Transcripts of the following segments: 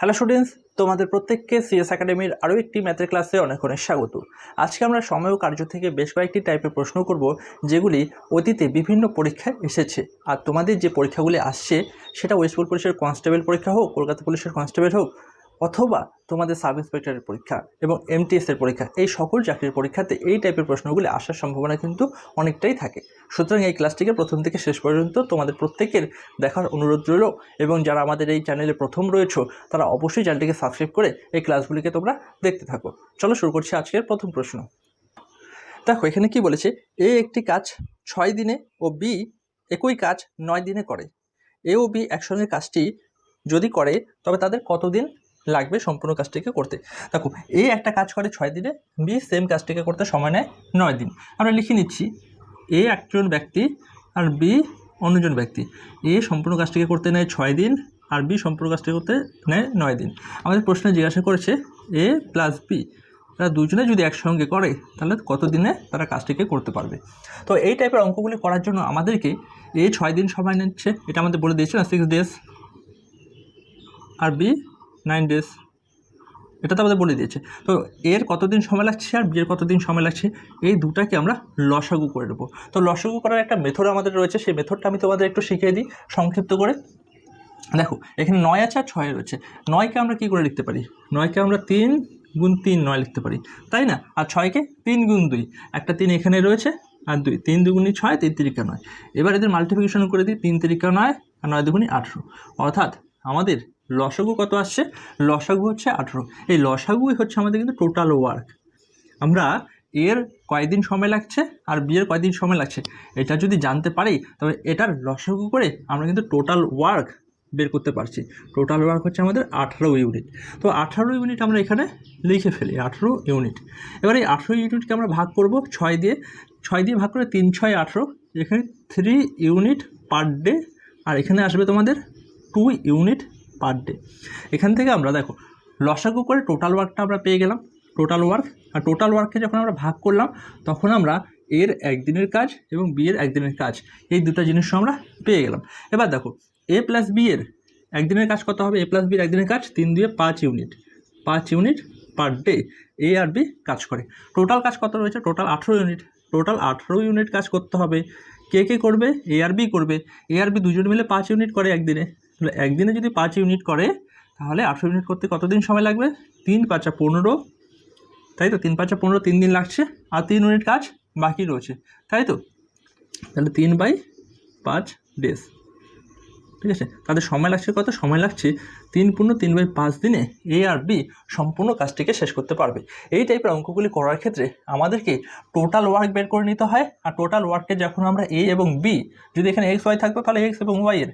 Hello students তোমাদের প্রত্যেককে CS একাডেমির আরও একটি ম্যাথের ক্লাসে অনেক অনেক স্বাগত। আজকে আমরা সময় ও কার্য থেকে বেশ কয়েকটি টাইপের প্রশ্ন করব, যেগুলি অতীতে বিভিন্ন পরীক্ষায় এসেছে। আর তোমাদের যে পরীক্ষাগুলি আসছে, সেটা ওয়েস্ট পুলিশের কনস্টেবল পরীক্ষা হোক কলকাতা পুলিশের কনস্টেবল হোক অথবা তোমাদের সাব ইন্সপেক্টরের পরীক্ষা এবং এমটিএসের পরীক্ষা, এই সকল চাকরির পরীক্ষাতে এই টাইপের প্রশ্নগুলি আসার সম্ভাবনা কিন্তু অনেকটাই থাকে। সুতরাং এই ক্লাসটিকে প্রথম থেকে শেষ পর্যন্ত তোমাদের প্রত্যেকের দেখার অনুরোধ রইল এবং যারা আমাদের এই চ্যানেলে প্রথম রয়েছে, তারা অবশ্যই চ্যানেলটিকে সাবস্ক্রাইব করে এই ক্লাসগুলিকে তোমরা দেখতে থাকো। চলো শুরু করছি আজকের প্রথম প্রশ্ন। দেখো, এখানে কি বলেছে, এ একটি কাজ ছয় দিনে ও বি একই কাজ নয় দিনে করে। এ ও বি একসঙ্গে কাজটি যদি করে, তবে তাদের কতদিন লাগবে সম্পূর্ণ কাজটিকে করতে। দেখো, এ একটা কাজ করে ছয় দিনে, বি সেম কাজটিকে করতে সময় নেয় নয় দিন। আমরা লিখে নিচ্ছি, এ একজন ব্যক্তি আর বি অন্যজন ব্যক্তি। এ সম্পূর্ণ কাজটিকে করতে নেয় ছয় দিন আর বি সম্পূর্ণ কাজটি করতে নেয় নয় দিন। আমাদের প্রশ্নে জিজ্ঞাসা করেছে, এ প্লাস বি তারা দুজনে যদি একসঙ্গে করে, তাহলে কত দিনে তারা কাজটিকে করতে পারবে? তো এই টাইপের অঙ্কগুলি করার জন্য আমাদেরকে এ ছয় দিন সময় নিচ্ছে এটা আমাদের বলে দিয়েছে না সিক্স ডেজ আর বি নাইন ডেজ এটা তো আমাদের বলে দিয়েছে। তো এর কতদিন সময় লাগছে আর বিয়ের কতদিন সময় লাগছে, এই দুটাকে আমরা লসাগু করে নেব। তো লসাগু করার একটা মেথড আমাদের রয়েছে। সেই মেথডটা আমি তোমাদের একটু শিখিয়ে দিই, সংক্ষিপ্ত করে। দেখো, এখানে নয় আছে আর ছয় রয়েছে। নয়কে আমরা কী করে লিখতে পারি? নয়কে আমরা তিন গুণ তিন নয় লিখতে পারি। তাই না? আর ছয়কে তিন গুণ দুই। একটা তিন এখানে রয়েছে আর দুই। তিন দুগুণি ছয়, তিন তিরিকা নয়। এবার এদের মাল্টিপ্লিকেশন করে দিই, তিন তিরিকা নয় আর নয় দুগুণি আঠেরো। অর্থাৎ আমাদের লসাগু কত আসছে? লসাগু হচ্ছে আঠেরো। এই লসাগুই হচ্ছে আমাদের কিন্তু টোটাল ওয়ার্ক আমরা এর কয়দিন সময় লাগছে আর বিয়ের কয়দিন সময় লাগছে? এটা যদি জানতে পারি, তবে এটার লসাগু করে আমরা কিন্তু টোটাল ওয়ার্ক বের করতে পারছি। টোটাল ওয়ার্ক হচ্ছে আমাদের আঠারো ইউনিট তো আঠারো ইউনিট আমরা এখানে লিখে ফেলি, আঠারো ইউনিট এবার এই আঠারো ইউনিটকে আমরা ভাগ করব ছয় দিয়ে। ছয় দিয়ে ভাগ করে তিন, ছয়, আঠেরো। এখানে থ্রি ইউনিট পার ডে আর এখানে আসবে তোমাদের টু ইউনিট পার ডে এখান থেকে আমরা দেখো, লসাগু করে টোটাল ওয়ার্কটা আমরা পেয়ে গেলাম টোটাল ওয়ার্ক আর টোটাল ওয়ার্ককে যখন আমরা ভাগ করলাম, তখন আমরা এর একদিনের কাজ এবং বিয়ের একদিনের কাজ, এই দুটো জিনিস আমরা পেয়ে গেলাম। এবার দেখো এ প্লাস বি এর একদিনের কাজ কত হবে? এ প্লাস বির একদিনের কাজ তিন দিয়ে পাঁচ ইউনিট পাঁচ ইউনিট পার ডে এ আর বি কাজ করে। টোটাল কাজ কত রয়েছে? টোটাল আঠেরো ইউনিট টোটাল আঠেরো ইউনিট কাজ করতে হবে। কে কে করবে? এ আর বি করবে। এ আর বি দুজন মিলে পাঁচ ইউনিট করে একদিনে। তাহলে একদিনে যদি পাঁচ ইউনিট করে, তাহলে আটশো ইউনিট করতে কতদিন সময় লাগবে? তিন পাঁচা পনেরো। তাই তো? তিন পাঁচা পনেরো তিন দিন লাগছে, আর তিন ইউনিট কাজ বাকি রয়েছে। তাই তো? তাহলে তিন বাই পাঁচ ডেজ ঠিক আছে? তাদের সময় লাগছে কত? সময় লাগছে তিন পূর্ণ তিন বাই পাঁচ দিনে এ আর বি সম্পূর্ণ কাজটিকে শেষ করতে পারবে। এই টাইপের অঙ্কগুলি করার ক্ষেত্রে আমাদেরকে টোটাল ওয়ার্ক বের করে নিতে হয়। আর টোটাল ওয়ার্ককে যখন আমরা এ এবং বি যদি এখানে এক্স ওয়াই থাকতো, তাহলে এক্স এবং ওয়াইয়ের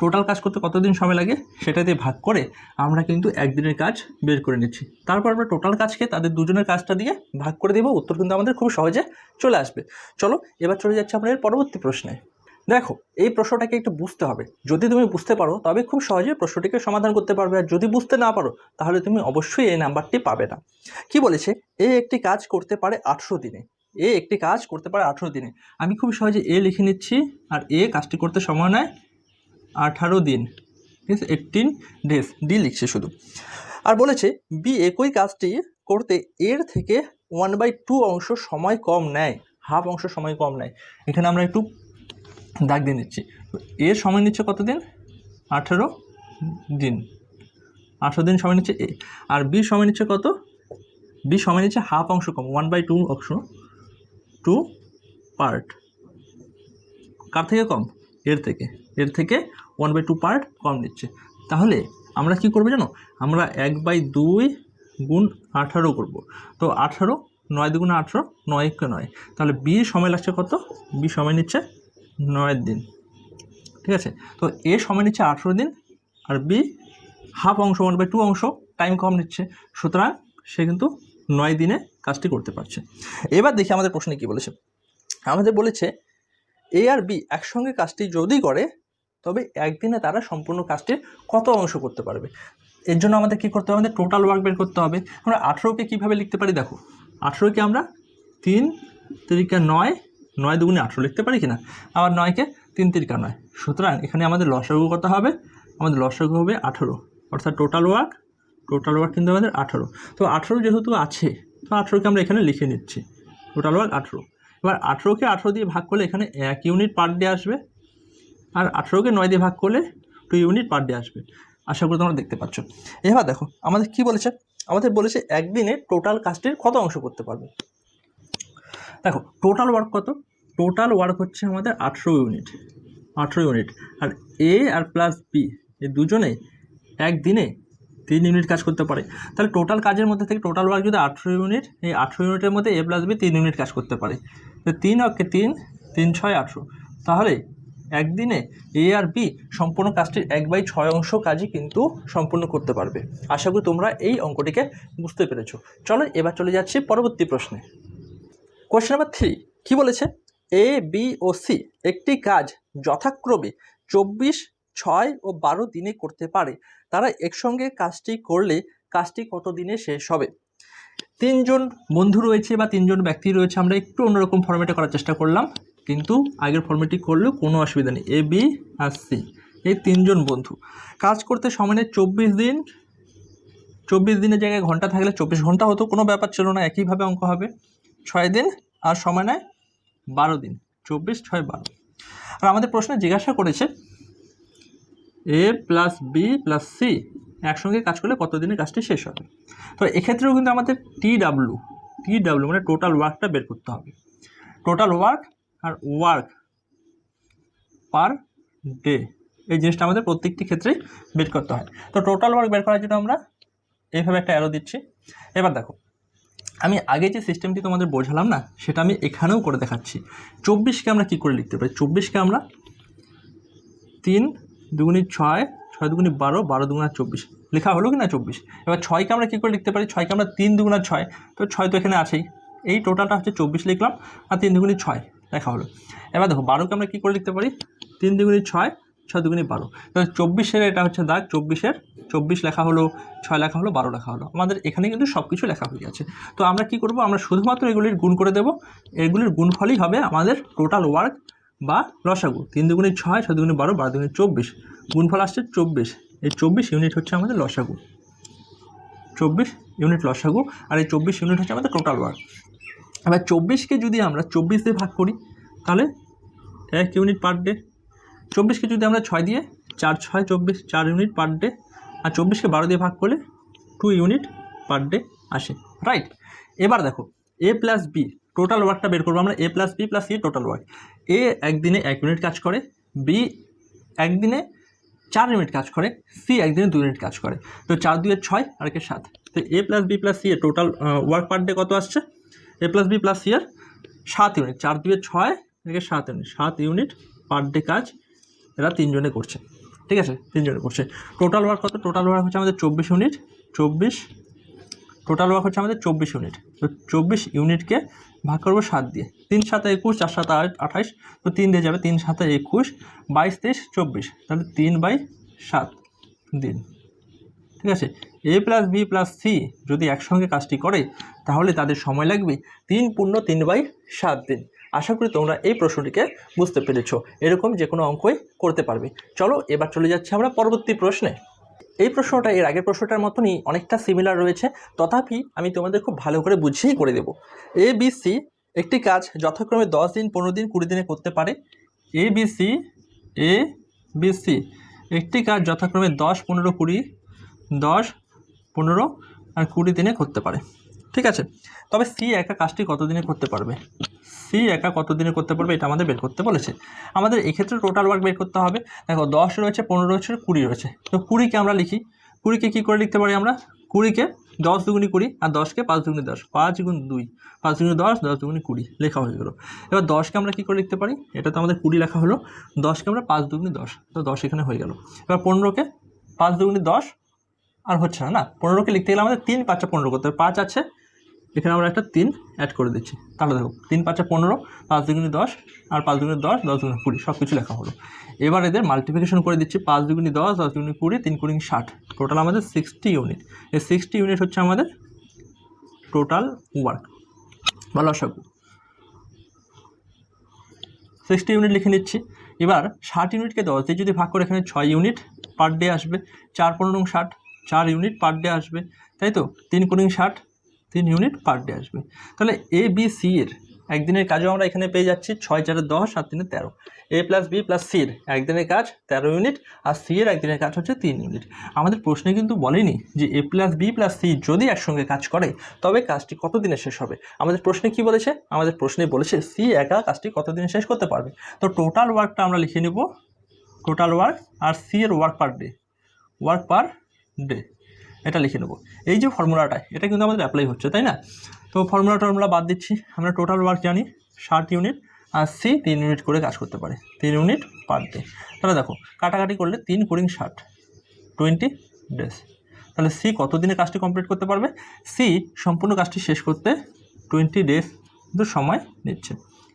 টোটাল কাজ করতে কতদিন সময় লাগে? সেটা দিয়ে ভাগ করে আমরা কিন্তু একদিনের কাজ বের করে নিচ্ছি। তারপর আমরা টোটাল কাজকে তাদের দুজনের কাজটা দিয়ে ভাগ করে দেবো। উত্তর কিন্তু আমাদের খুব সহজে চলে আসবে। চলো, এবার চলে যাচ্ছে আমরা এর পরবর্তী প্রশ্নে। দেখো, এই প্রশ্নটাকে একটু বুঝতে হবে। যদি তুমি বুঝতে পারো, তবে খুব সহজে প্রশ্নটিকে সমাধান করতে পারবে। আর যদি বুঝতে না পারো, তাহলে তুমি অবশ্যই এই নাম্বারটি পাবে না। কি বলেছে? এ একটি কাজ করতে পারে আঠেরো দিনে। এ একটি কাজ করতে পারে আঠেরো দিনে। আমি খুব সহজে এ লিখে নিচ্ছি। আর এ কাজটি করতে সময় নেয় আঠারো দিন। ঠিক আছে? এইটিন ডেজ ডি লিখছে শুধু। আর বলেছে, বি একই কাজটি করতে এর থেকে ওয়ান বাই টু অংশ সময় কম নেয়। হাফ অংশ সময় কম নেয়। এখানে আমরা একটু দাগ দিয়ে নিচ্ছি। এর সময় নিচ্ছে কত দিন? আঠেরো দিন। আঠেরো দিন সময় নিচ্ছে এ। আর বি সময় নিচ্ছে কত? বি সময় নিচ্ছে হাফ অংশ কম ওয়ান বাই টু অংশ। টু পার্ট কার থেকে কম? এর থেকে। এর থেকে ওয়ান বাই টু পার্ট কম নিচ্ছে তাহলে আমরা কি করব জানো? আমরা এক বাই দুই গুণ আঠারো করব। তো আঠারো নয় দুগুণ আঠারো, নয় একে নয়। তাহলে বি সময় লাগছে কত? বি সময় নিচ্ছে নয় দিন। ঠিক আছে? তো এ সময় নিচ্ছে আঠেরো দিন আর বি হাফ অংশ ওয়ান বাই টু অংশ টাইম কম নিচ্ছে। সুতরাং সে কিন্তু নয় দিনে কাজটি করতে পারছে। এবার দেখি আমাদের প্রশ্নে কী বলেছে। আমাদের বলেছে এ আর বি একসঙ্গে কাজটি যদি করে তবে একদিনে তারা সম্পূর্ণ কাজটির কত অংশ করতে পারবে? এর জন্য আমাদের কী করতে হবে? আমাদের টোটাল ওয়ার্ক বের করতে হবে। আমরা আঠেরোকে কীভাবে লিখতে পারি? দেখো, আঠেরোকে আমরা তিন তিরিকা নয় নয় দুগুণে আঠেরো লিখতে পারি কি না আবার নয়কে তিন তিরিকা নয়। সুতরাং এখানে আমাদের লসাগু কত হবে? আমাদের লসাগু হবে আঠেরো। অর্থাৎ টোটাল ওয়ার্ক টোটাল ওয়ার্ক কিন্তু আমাদের আঠারো। তো আঠারো যেহেতু আছে, তো আঠারোকে আমরা এখানে লিখে নিচ্ছি। টোটাল ওয়ার্ক আঠেরো। এবার আঠেরোকে আঠেরো দিয়ে ভাগ করলে এখানে এক ইউনিট পার ডে আসবে। আর আঠেরোকে নয় দিয়ে ভাগ করলে টু ইউনিট পার ডে আসবে। আশা করি তোমরা দেখতে পাচ্ছ। এবার দেখো, আমাদের কি বলেছে? আমাদের বলেছে একদিনে টোটাল কাজটির কত অংশ করতে পারবে? দেখো টোটাল ওয়ার্ক কত? টোটাল ওয়ার্ক হচ্ছে আমাদের আঠেরো ইউনিট আঠেরো ইউনিট আর এ আর প্লাস বি এই দুজনে একদিনে তিন ইউনিট কাজ করতে পারে। তাহলে টোটাল কাজের মধ্যে থেকে টোটাল ওয়ার্ক যদি আঠেরো ইউনিট এই আঠেরো ইউনিটের মধ্যে এ প্লাস বি তিন ইউনিট কাজ করতে পারে। তো তিন অক্ষে তিন তিন ছয় আঠেরো। তাহলে একদিনে এ আর বি সম্পূর্ণ কাজটির এক বাই ছয় অংশ কাজই কিন্তু সম্পূর্ণ করতে পারবে। আশা করি তোমরা এই অঙ্কটিকে বুঝতে পেরেছ। চলো এবার চলে যাচ্ছি পরবর্তী প্রশ্নে। কোয়েশ্চেন নাম্বার থ্রি কী বলেছে? এ বি ও সি একটি কাজ যথাক্রমে চব্বিশ, ছয় ও বারো দিনে করতে পারে। তারা একসঙ্গে কাজটি করলে কাজটি কত দিনে শেষ হবে? তিনজন বন্ধু রয়েছে বা তিনজন ব্যক্তি রয়েছে, আমরা একটু অন্যরকম ফর্মেটে করার চেষ্টা করলাম। কিন্তু আগের ফর্মেটটি করলেও কোনো অসুবিধা নেই এ বি আর সি এই তিনজন বন্ধু। কাজ করতে সমানে চব্বিশ দিন, চব্বিশ দিনের জায়গায় ঘণ্টা থাকলে চব্বিশ ঘণ্টা হতো, কোনো ব্যাপার ছিল না, একইভাবে অঙ্ক হবে। ছয় দিন আর সময় নেয় বারো দিন, চব্বিশ ছয় বারো। আর আমাদের প্রশ্নে জিজ্ঞাসা করেছে A plus B plus C একসঙ্গে কাজ করলে কত দিনে কাজটি শেষ হবে? তো এক্ষেত্রেও কিন্তু আমাদের টি ডাব্লু টি ডাব্লু মানে টোটাল ওয়ার্কটা বের করতে হবে। টোটাল ওয়ার্ক আর ওয়ার্ক পার ডে এই জিনিসটা আমাদের প্রত্যেকটি ক্ষেত্রেই বের করতে হয়। তো টোটাল ওয়ার্ক বের করার জন্য আমরা এইভাবে একটা অ্যারো দিচ্ছি। এবার দেখো, আমি আগে যে সিস্টেমটি তোমাদের বোঝালাম না, সেটা আমি এখানেও করে দেখাচ্ছি। চব্বিশকে আমরা কী করে লিখতে পারি? চব্বিশকে আমরা তিন দুগুণি ছয় ছয় দুগুণি বারো বারো দুগুণা চব্বিশ। লেখা হলো কি না চব্বিশ? এবার ছয়কে আমরা কী করে লিখতে পারি? ছয়কে আমরা তিন দুগুণা ছয়। তো ছয় তো এখানে আছেই। এই টোটালটা হচ্ছে চব্বিশ লিখলাম, আর তিন দুগুণি ছয়। লেখা হলো। এবার দেখো, বারোকে আমরা কী করে লিখতে পারি? তিন দুগুণি ছয় ছয় দুগুণি বারো। চব্বিশের এটা হচ্ছে দাগ, চব্বিশের, চব্বিশ লেখা হলো, ছয় লেখা হলো, বারো লেখা হলো। আমাদের এখানে কিন্তু সব কিছু লেখা হয়ে গেছে। তো আমরা কি করব? আমরা শুধুমাত্র এগুলির গুণ করে দেব। এগুলির গুণফলই হবে আমাদের টোটাল ওয়ার্ক বা লসাগু। তিন দুগুণি ছয় ছয় দুগুণি বারো বারো দুগুণি চব্বিশ। গুণফল আসছে চব্বিশ। এই চব্বিশ ইউনিট হচ্ছে আমাদের লসাগু। চব্বিশ ইউনিট লসাগু। আর এই চব্বিশ ইউনিট হচ্ছে আমাদের টোটাল ওয়ার্ক এবার চব্বিশকে যদি আমরা চব্বিশ দিয়ে ভাগ করি, তাহলে এক ইউনিট পার ডে চব্বিশকে যদি আমরা ছয় দিয়ে, চার ছয়, চব্বিশ, চার ইউনিট পার ডে আর চব্বিশকে বারো দিয়ে ভাগ করলে টু ইউনিট পার ডে আসে। রাইট এবার দেখো এ প্লাস বি টোটাল ওয়ার্কটা বের করব আমরা। A plus B plus C total work A একদিনে এক ইউনিট কাজ করে বি একদিনে চার ইউনিট কাজ করে সি একদিনে দুই ইউনিট কাজ করে। তো চার দুয়ে ছয় আর একে সাত। তো A plus B plus C এর টোটাল ওয়ার্ক পার ডে কত আসছে? A plus B plus C সাত ইউনিট চার দুয়ে ছয়, একে সাত ইউনিট সাত ইউনিট পার ডে কাজ এরা তিনজনে করছে, ঠিক আছে? তিনজনে করছে। টোটাল ওয়ার্ক কত? টোটাল ওয়ার্ক হচ্ছে আমাদের চব্বিশ ইউনিট চব্বিশ টোটাল ওয়ার্ক হচ্ছে আমাদের চব্বিশ ইউনিট তো চব্বিশ ইউনিটকে ভাগ করব সাত দিয়ে। তিন সাথে একুশ, চার সাথে আট, আঠাইশ, তো তিন দিয়ে যাবে তিন সাথে একুশ, বাইশ তেইশ, চব্বিশ। তাহলে তিন বাই সাত দিন, ঠিক আছে? A plus B plus C যদি একসঙ্গে কাজটি করে, তাহলে তাদের সময় লাগবে তিন পূর্ণ তিন বাই সাত দিন। আশা করি তোমরা এই প্রশ্নটিকে বুঝতে পেরেছ। এরকম যে কোনো অঙ্কই করতে পারবে। চলো, এবার চলে যাচ্ছি আমরা পরবর্তী প্রশ্নে। এই প্রশ্নটা, এর আগের প্রশ্নটার মতনই অনেকটা সিমিলার রয়েছে। তথাপি আমি তোমাদের খুব ভালো করে বুঝিয়েই করে দেবো। এ বি সি একটি কাজ যথাক্রমে দশ দিন, পনেরো দিন, কুড়ি দিনে করতে পারে। A B C A B C একটি কাজ যথাক্রমে দশ, পনেরো, কুড়ি, দশ পনেরো আর কুড়ি দিনে করতে পারে। ঠিক আছে? তবে সি একা কাজটি কত দিনে করতে পারবে? সি একা কত দিনে করতে পারবে এটা আমাদের বের করতে বলেছে। আমাদের এক্ষেত্রে টোটাল ওয়ার্ক বের করতে হবে। দেখো, দশ রয়েছে, পনেরো রয়েছে, কুড়ি রয়েছে। তো কুড়িকে আমরা লিখি। কুড়িকে কী করে লিখতে পারি আমরা? কুড়িকে দশ দুগুনি কুড়ি আর দশকে পাঁচ দুগুনি দশ। পাঁচ গুণ দুই। পাঁচ দুগুনি দশ দশ দুগুনি কুড়ি। লেখা হয়ে গেলো। এবার দশকে আমরা কী করে লিখতে পারি? এটা তো আমাদের কুড়ি লেখা হলো। দশকে আমরা পাঁচ দুগুনি দশ। তো দশ এখানে হয়ে গেল। এবার পনেরোকে পাঁচ দুগুনি দশ আর হচ্ছে না না, পনেরোকে লিখতে গেলে আমাদের তিন পাঁচটা পনেরো করতে হবে। পাঁচ আছে, এখানে আমরা একটা তিন অ্যাড করে দিচ্ছি। তাহলে দেখো, তিন পাঁচে পনেরো, পাঁচ দুগুনি দশ, আর পাঁচ দুগুনি দশ দশ দুগুনি কুড়ি, সব কিছু লেখা হলো। এবার এদের মাল্টিপ্লিকেশন করে দিচ্ছি, পাঁচ দুগুনি দশ দশ দুগুনি কুড়ি, তিন কুড়ি ষাট। টোটাল আমাদের সিক্সটি ইউনিট এই সিক্সটি ইউনিট হচ্ছে আমাদের টোটাল ওয়ার্ক বা লসাগু সিক্সটি ইউনিট লিখে নিচ্ছি। এবার ষাট ইউনিটকে দশ দিয়ে যদি ভাগ করে এখানে ছয় ইউনিট পার ডে আসবে, চার পনেরো ষাট চার ইউনিট পার ডে আসবে, তাই তো? তিন কুড়ি ষাট, তিন ইউনিট পার ডে আসবে। তাহলে এ বি সি এর একদিনের কাজও আমরা এখানে পেয়ে যাচ্ছি, ছয় চারে দশ আর তিনে তেরো। এ প্লাস বি প্লাস সির একদিনের কাজ তেরো ইউনিট আর সি এর একদিনের কাজ হচ্ছে তিন ইউনিট আমাদের প্রশ্নে কিন্তু বলেনি যে A plus B plus C যদি একসঙ্গে কাজ করে, তবে কাজটি কত দিনে শেষ হবে? আমাদের প্রশ্নে কি বলেছে? আমাদের প্রশ্নে বলেছে সি একা কাজটি কত দিনে শেষ করতে পারবে? তো টোটাল ওয়ার্কটা আমরা লিখে নেব টোটাল ওয়ার্ক আর সি এর work per day work per day, এটা লিখে নেব। এই যে ফর্মুলাটা, এটা কিন্তু আমাদের অ্যাপ্লাই হচ্ছে, তাই না? তো ফর্মুলা টর্মুলা বাদ দিচ্ছি, আমরা টোটাল ওয়ার্ক জানি, ষাট ইউনিট আর সি তিন ইউনিট করে কাজ করতে পারে, তিন ইউনিট পার ডে তাহলে দেখো, কাটাকাটি করলে তিন কুড়ি ষাট টোয়েন্টি ডেজ তাহলে সি কত দিনে কাজটি কমপ্লিট করতে পারবে? সি সম্পূর্ণ কাজটি শেষ করতে টোয়েন্টি ডেজ কিন্তু সময় নিচ্ছে।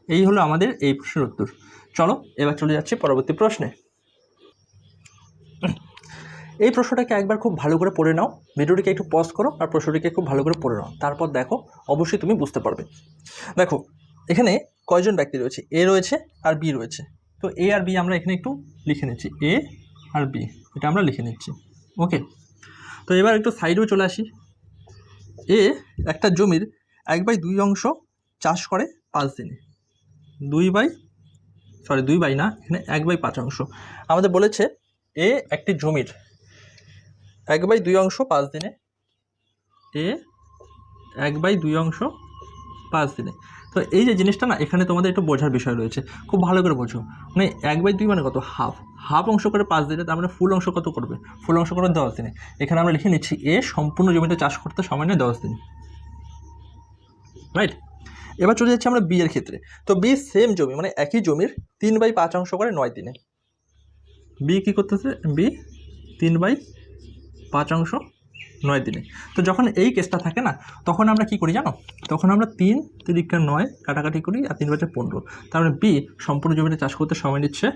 এই হলো আমাদের এই প্রশ্নের উত্তর। চলো, এবার চলে যাচ্ছি পরবর্তী প্রশ্নে। এই প্রশ্নটাকে একবার খুব ভালো করে পড়ে নাও, ভিডিওটিকে একটু পজ করো আর প্রশ্নটিকে খুব ভালো করে পড়ে নাও। তারপর দেখো, অবশ্যই তুমি বুঝতে পারবে। দেখো, এখানে কয়জন ব্যক্তি রয়েছে? এ রয়েছে আর বি রয়েছে। তো এ আর বি আমরা এখানে একটু লিখে নিচ্ছি। এ আর বি এটা আমরা লিখে নিচ্ছি। ওকে তো এবার একটু সাইডেও চলে আসি। এ একটা জমির এক বাই দুই অংশ চাষ করে পাঁচ দিনে। দুই বাই সরি দুই বাই না, এখানে এক বাই পাঁচ অংশ। আমাদের বলেছে এ একটি জমির এক বাই দুই অংশ পাঁচ দিনে। এ এক বাই দুই অংশ পাঁচ দিনে। তো এই যে জিনিসটা না, এখানে তোমাদের একটু বোঝার বিষয় রয়েছে। খুব ভালো করে বোঝো। মানে এক বাই দুই মানে কত? হাফ। হাফ অংশ করে পাঁচ দিনে, তার মানে ফুল অংশ কত করবে? ফুল অংশ করে দশ দিনে। এখানে আমরা লিখে নিচ্ছি এ সম্পূর্ণ জমিতে চাষ করতে সময় নেয় দশ দিন। রাইট এবার চলে যাচ্ছি আমরা বি এর ক্ষেত্রে। তো বি সেম জমি মানে একই জমির তিন বাই পাঁচ অংশ করে নয় দিনে। বি কী করতেছে? বি তিন বাই পাঁচ অংশ, নয় দিনে। তো যখন এই কেসটা থাকে না, তখন আমরা কি করি জানো? তখন আমরা তিন তিরিকা নয়, কাটাকাটি করি আর তিন বাজে পনেরো। তার মানে বি সম্পূর্ণ জমিতে চাষ করতে সময় নিচ্ছে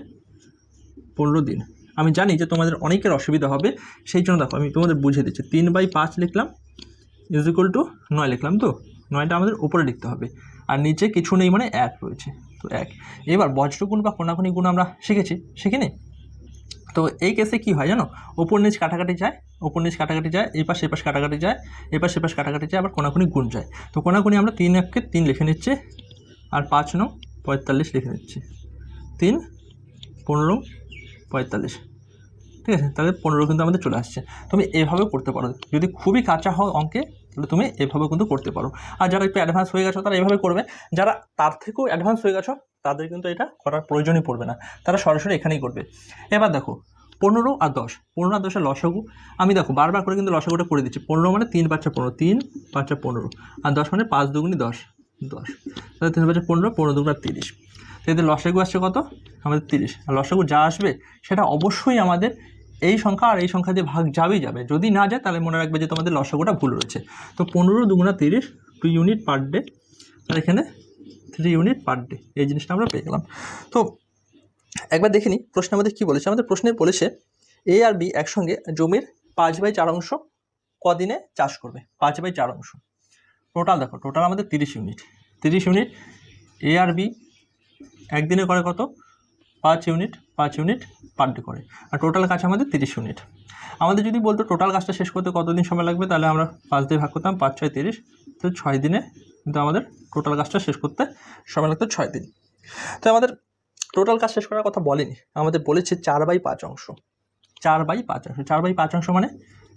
পনেরো দিন। আমি জানি যে তোমাদের অনেকের অসুবিধা হবে, সেই জন্য দেখো আমি তোমাদের বুঝিয়ে দিচ্ছি। তিন বাই পাঁচ লিখলাম ইজ ইকুয়াল টু নয় লিখলাম তো? নয়টা আমাদের উপরে লিখতে হবে। আর নিচে কিছু নেই মানে এক রয়েছে, তো এক। এবার বজ্রগুণ বা কোনাকুনি গুণ আমরা শিখেছি, শিখিনি? তো এই কেসে কি হয় জানো? ওপর নিচ কাটাকাটি যায় ওপর নিচ কাটাকাটি যায়, এই পাশ এই পাশ কাটাকাটি যায়, এই পাশ এই পাশ কাটাকাটি যায়, আবার কোনাকুনি গুণ যায়। তো কোনাকুনি আমরা তিন এককে তিন লিখে নিচ্ছি, আর পাঁচ নং পঁয়তাল্লিশ লিখে নিচ্ছি। তিন, পনেরো, পঁয়তাল্লিশ। ঠিক আছে? তাহলে পনেরো কিন্তু আমাদের চলে আসছে। তুমি এভাবে করতে পারো। যদি খুবই কাঁচা হয় অঙ্কে, তাহলে তুমি এভাবে কিন্তু করতে পারো। আর যারা একটু অ্যাডভান্স হয়ে গেছো, তারা এভাবে করবে। যারা তার থেকেও অ্যাডভান্স হয়ে গেছো তাদের কিন্তু এটা করার প্রয়োজনই পড়বে না। তারা সরাসরি এখানেই করবে। এবার দেখো, পনেরো আর দশ। পনেরো আর দশের লসাগু, আমি দেখো বারবার করে কিন্তু লসাগুটা করে দিচ্ছি। পনেরো মানে তিন পাঁচটা পনেরো, তিন পাঁচটা পনেরো। আর দশ মানে পাঁচ দুগুনি দশ দশ। তাহলে তিন পাঁচটা পনেরো পনেরো দুগুণা তিরিশ। তো এদের লসাগু আসছে কত? আমাদের তিরিশ। আর লসাগু যা আসবে, সেটা অবশ্যই আমাদের এই সংখ্যা আর এই সংখ্যা দিয়ে ভাগ যাবেই যাবে। যদি না যায়, তাহলে মনে রাখবে যে তোমাদের লসাগুটা ভুল রয়েছে। তো পনেরো দুগুণা তিরিশ টু ইউনিট পার ডে আর এখানে থ্রি ইউনিট পার ডে এই জিনিসটা আমরা পেয়ে গেলাম। তো একবার দেখে নিই প্রশ্ন আমাদের কী বলেছে? আমাদের প্রশ্নে বলেছে এ আর বি একসঙ্গে জমির পাঁচ বাই চার অংশ কদিনে চাষ করবে? পাঁচ বাই চার অংশ। টোটাল দেখো টোটাল আমাদের তিরিশ ইউনিট তিরিশ ইউনিট এ আর বি একদিনে করে কত? পাঁচ ইউনিট পাঁচ ইউনিট পার ডে করে। আর টোটাল কাজ আমাদের তিরিশ ইউনিট আমাদের যদি বলতো টোটাল কাজটা শেষ করতে কতদিন সময় লাগবে, তাহলে আমরা পাঁচ দিয়ে ভাগ করতাম, পাঁচ ছয় তিরিশ, তো ছয় দিনে কিন্তু আমাদের টোটাল কাজটা শেষ করতে সময় লাগতো ছয় দিন। তো আমাদের টোটাল কাজ শেষ করার কথা বলেনি, আমাদের বলেছে চার বাই পাঁচ অংশ। চার বাই পাঁচ অংশ, চার বাই পাঁচ অংশ মানে?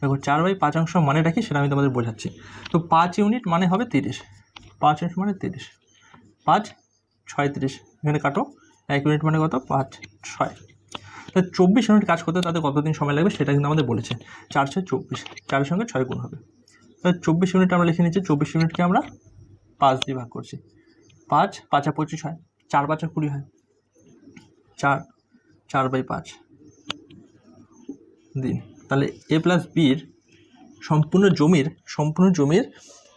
দেখো, চার বাই পাঁচ অংশ মানেটা কি সেটা আমি তোমাদের বোঝাচ্ছি। তো পাঁচ ইউনিট মানে হবে তিরিশ। পাঁচ ইউনিট মানে তিরিশ। পাঁচ, ছয়, তিরিশ। এখানে কাটো। এক ইউনিট মানে কত? পাঁচ, ছয়। তো চব্বিশ ইউনিট কাজ করতে তাদের কতদিন সময় লাগবে সেটা কিন্তু আমাদের বলেছে। চার ছয় চব্বিশ। চারের সঙ্গে ছয় গুণ হবে। তো চব্বিশ ইউনিট আমরা লিখে নিচ্ছি, চব্বিশ ইউনিটকে আমরা পাঁচ দিয়ে ভাগ করছি। পাঁচ, পাঁচা পঁচিশ হয়। চার পাঁচা কুড়ি হয়। চার চার বাই পাঁচ। দিন। তাহলে এ প্লাস বির সম্পূর্ণ জমির সম্পূর্ণ জমির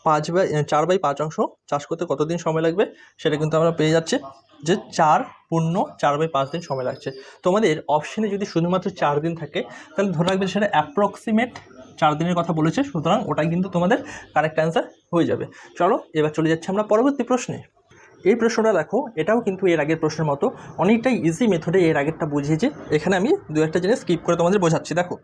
পাঁচ বাই চার বাই পাঁচ অংশ চাষ করতে কতদিন সময় লাগবে সেটা কিন্তু আমরা পেয়ে যাচ্ছি যে চার পূর্ণ চার বাই পাঁচ দিন সময় লাগছে। তোমাদের অপশনে যদি শুধুমাত্র চার দিন থাকে, তাহলে ধরে রাখবে সেটা অ্যাপ্রক্সিমেট চার দিনের কথা বলেছে, সুতরাং ওটাই কিন্তু তোমাদের কারেক্ট অ্যান্সার হয়ে যাবে। চলো, এবার চলে যাচ্ছি আমরা পরবর্তী প্রশ্নে। এই প্রশ্নটা দেখো, এটাও কিন্তু এর আগের প্রশ্নের মতো অনেকটাই ইজি মেথডে এর আগেরটা বুঝিয়েছে। এখানে আমি দু একটা জিনিস স্কিপ করে তোমাদের বোঝাচ্ছি, দেখো।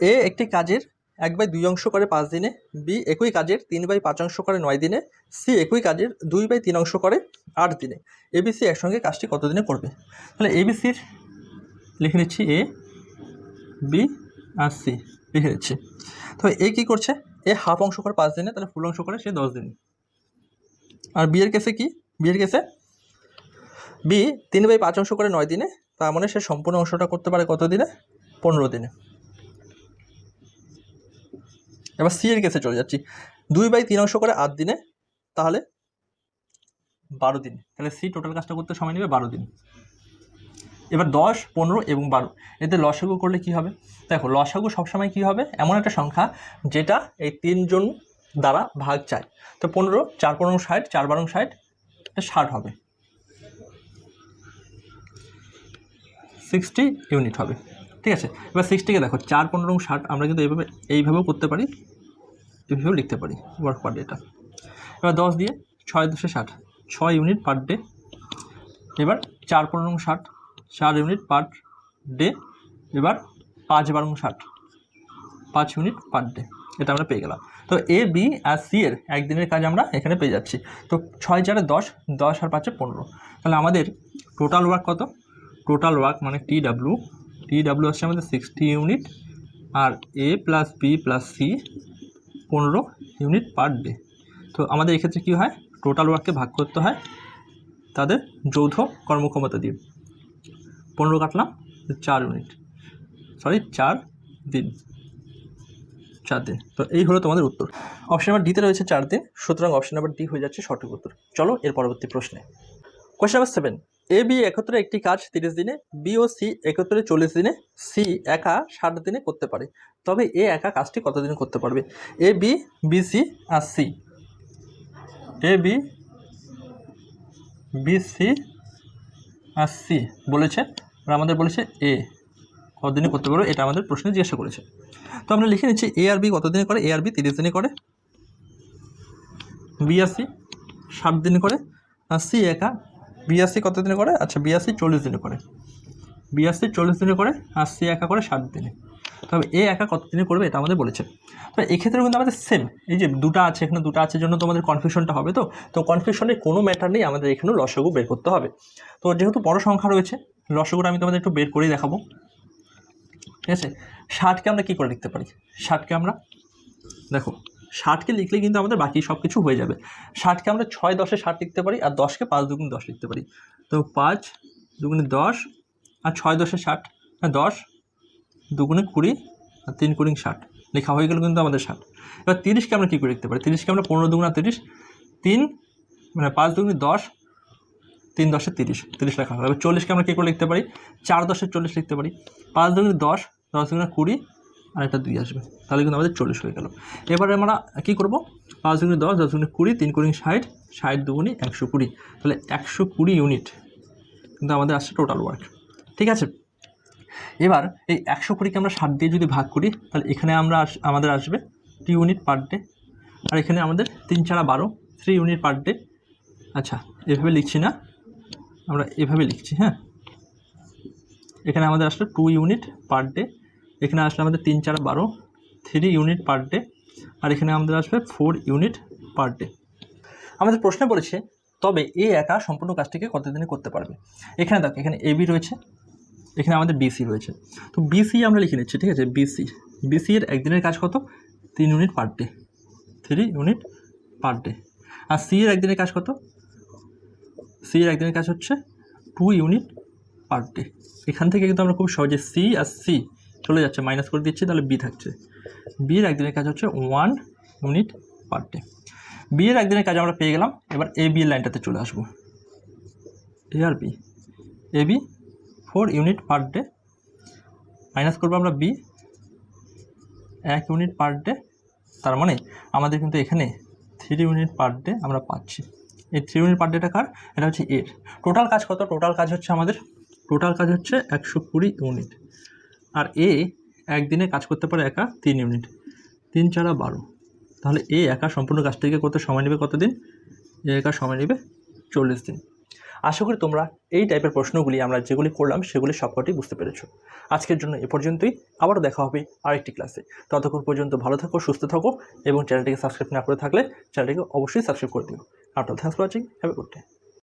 এ একটি কাজের এক বাই দুই অংশ করে পাঁচ দিনে, বি একই কাজের তিন বাই পাঁচ অংশ করে নয় দিনে, সি একই কাজের দুই বাই তিন অংশ করে আট দিনে। এবিসি একসঙ্গে কাজটি কত দিনে করবে? তাহলে এবিসির লিখে নিচ্ছি এ, বি আর সি লিখে নিচ্ছি। তো এ কী করছে? এ হাফ অংশ করে পাঁচ দিনে, তাহলে ফুল অংশ করে সে দশ দিনে। আর বিয়ের কেসে কি? বিয়ের কেসে বি তিন বাই পাঁচ অংশ করে নয় দিনে, তার মানে সে সম্পূর্ণ অংশটা করতে পারে কত দিনে? পনেরো দিনে। এবার সি এর কেসে চলে যাচ্ছি। দুই বাই তিন অংশ করে আট দিনে, তাহলে বারো দিন। তাহলে সি টোটাল কাজটা করতে সময় নেবে বারো দিন। এবার দশ, পনেরো এবং বারো। এতে লসাগু করলে কি হবে? দেখো, লসাগু সবসময় কি হবে? এমন একটা সংখ্যা যেটা এই তিনজন দ্বারা ভাগ চায়। তো পনেরো, চার পনেরো ষাট, চার বারো ষাট এটা ষাট হবে। সিক্সটি ইউনিট হবে। ঠিক আছে? এবার সিক্সটিকে দেখো, চার পনেরো ষাট আমরা কিন্তু এইভাবে, এইভাবেও করতে পারি, এইভাবেও লিখতে পারি ওয়ার্ক পার ডেটা এবার দশ দিয়ে ছয় দুশো ষাট, ছয় ইউনিট পার ডে এবার চার পনেরো ষাট চার ইউনিট পার ডে এবার পাঁচ বারো ষাট। পাঁচ ইউনিট পার ডে এটা আমরা পেয়ে গেলাম। তো এ বি আর সি এর একদিনের কাজ আমরা এখানে পেয়ে যাচ্ছি। তো ছয় চারে দশ দশ আর পাঁচে পনেরো। তাহলে আমাদের টোটাল ওয়ার্ক কত? টোটাল ওয়ার্ক মানে টি ডাব্লু টি ডাব্লু হচ্ছে আমাদের sixty unit R A plus B plus C পনেরো ইউনিট পার ডে তো আমাদের এক্ষেত্রে কী হয়? টোটাল ওয়ার্ককে ভাগ করতে হয় তাদের যৌথ কর্মক্ষমতা দিয়ে। পনেরো কাটলাম, চার ইউনিট সরি চার দিন। চার দিন। তো এই হলো তোমাদের উত্তর। অপশন নাম্বার ডিতে রয়েছে চার দিন, সুতরাং অপশন নাম্বার ডি হয়ে যাচ্ছে সঠিক উত্তর। চলো এর পরবর্তী প্রশ্নে। Question number seven A B একত্রে একটি কাজ তিরিশ দিনে বি ও সি একত্রে চল্লিশ দিনে সি একা ষাট দিনে করতে পারে। তবে এ একা কাজটি কত দিনে করতে পারবে? A B B C R C A B B C C বলেছে আর আমাদের বলেছে এ কতদিনে করতে পারবে? এটা আমাদের প্রশ্নে জিজ্ঞাসা করেছে। তো আমরা লিখে নিচ্ছি এ আর বি কতদিনে করে? এ আর বি তিরিশ দিনে করে। বি আর সি ষাট দিনে করে। আর সি একা। বিআরসি কত দিনে করে? আচ্ছা বিআরসি চল্লিশ দিনে করে। বিআরসি চল্লিশ দিনে করে। আর সি একা করে ষাট দিনে। তবে এ একা কত দিনে করবে এটা আমাদের বলেছে। তো এক্ষেত্রে কিন্তু আমাদের সেম এই যে দুটো আছে, এখানে দুটো আছে জন্য তোমাদের কনফিউশনটা হবে তো। তো কনফিউশনের কোনো ম্যাটার নেই, আমাদের এখানেও লসগু বের করতে হবে। তো যেহেতু বড় সংখ্যা রয়েছে, লসগুটা আমি তোমাদের একটু বের করেই দেখাবো। ঠিক আছে? ষাটকে আমরা কী করে লিখতে পারি? ষাটকে আমরা, দেখো, ষাটকে লিখলে কিন্তু আমাদের বাকি সব কিছু হয়ে যাবে। ষাটকে আমরা ছয় দশে ষাট লিখতে পারি, আর দশকে পাঁচ দুগুণ দশ লিখতে পারি। তো পাঁচ দুগুণে দশ, আর ছয় দশে ষাট হ্যাঁ দশ দুগুণে কুড়ি আর তিন কুড়ি ষাট। লেখা হয়ে গেল কিন্তু আমাদের ষাট। এবার তিরিশকে আমরা কী করে লিখতে পারি? তিরিশকে আমরা পনেরো দুগুণা তিরিশ, তিন মানে পাঁচ দুগুণে দশ, তিন দশে তিরিশ তিরিশ লেখা হলো। এবার চল্লিশকে আমরা কী করে লিখতে পারি? চার দশে চল্লিশ লিখতে পারি। পাঁচ দুগুণে দশ দশ দুগুণে কুড়ি আর একটা দুই আসবে। তাহলে কিন্তু আমাদের চল্লিশ হয়ে গেল। এবারে আমরা কী করব? পাঁচ দুগুণে দশ দশ দুগুণে কুড়ি, তিন কুড়ি ষাট ষাট দুগুণি একশো কুড়ি। তাহলে একশো কুড়ি ইউনিট কিন্তু আমাদের আসছে টোটাল ওয়ার্ক ঠিক আছে? এবার এই একশো কুড়িকে আমরা ষাট দিয়ে যদি ভাগ করি, তাহলে এখানে আমরা আমাদের আসবে টু ইউনিট পার ডে আর এখানে আমাদের তিন চারা বারো থ্রি ইউনিট পার ডে আচ্ছা এভাবে লিখছি না। আমরা এভাবে লিখছি হ্যাঁ? এখানে আমাদের আসলে টু ইউনিট পার ডে এখানে আসলে আমাদের তিন চার বারো থ্রি ইউনিট পার ডে আর এখানে আমাদের আসবে ফোর ইউনিট পার ডে আমাদের প্রশ্নে বলেছে, তবে এ একা সম্পূর্ণ কাজটিকে কতদিনে করতে পারবে? এখানে দেখো, এখানে এ বি রয়েছে। এখানে আমাদের বিসি রয়েছে। তো বিসি আমরা লিখে নিচ্ছি, ঠিক আছে? বিসি বিসি এর একদিনের কাজ কত? তিন unit per day three unit per day আর সি এর একদিনের কাজ কত? সি এর একদিনের কাজ হচ্ছে টু ইউনিট পার ডে এখান থেকে কিন্তু আমরা খুব সহজে সি আর সি চলে যাচ্ছে মাইনাস করে দিচ্ছি, তাহলে বি থাকছে। বি এর একদিনের কাজ হচ্ছে one unit per day B এর একদিনের কাজ আমরা পেয়ে গেলাম, এবার এ বি এর লাইনটাতে চলে আসব। A R B A B four unit per day, minus করব আমরা বি, এক ইউনিট পার ডে, তার মানে আমাদের কিন্তু এখানে থ্রি ইউনিট পার ডে আমরা পাচ্ছি। এই থ্রি ইউনিট পার ডেটা কার? এটা হচ্ছে এর। টোটাল কাজ কত? টোটাল কাজ হচ্ছে আমাদের, টোটাল কাজ হচ্ছে একশো কুড়ি ইউনিট। আর এ একদিনে কাজ করতে পারে একা তিন ইউনিট। তিন চারা বারো। তাহলে এ একা সম্পূর্ণ কাজটিকে করতে সময় নেবে কতদিন? এ একা সময় নেবে চল্লিশ দিন। আশা করি তোমরা এই টাইপের প্রশ্নগুলি আমরা যেগুলি করলাম সেগুলি সবকটি বুঝতে পেরেছ। আজকের জন্য এ পর্যন্তই। আবারও দেখা হবে আরেকটি ক্লাসে ততক্ষণ পর্যন্ত ভালো থাকো, সুস্থ থাকো এবং চ্যানেলটিকে সাবস্ক্রাইব না করে থাকলে চ্যানেলটিকে অবশ্যই সাবস্ক্রাইব করে দিও। আপনার thanks for watching have a good day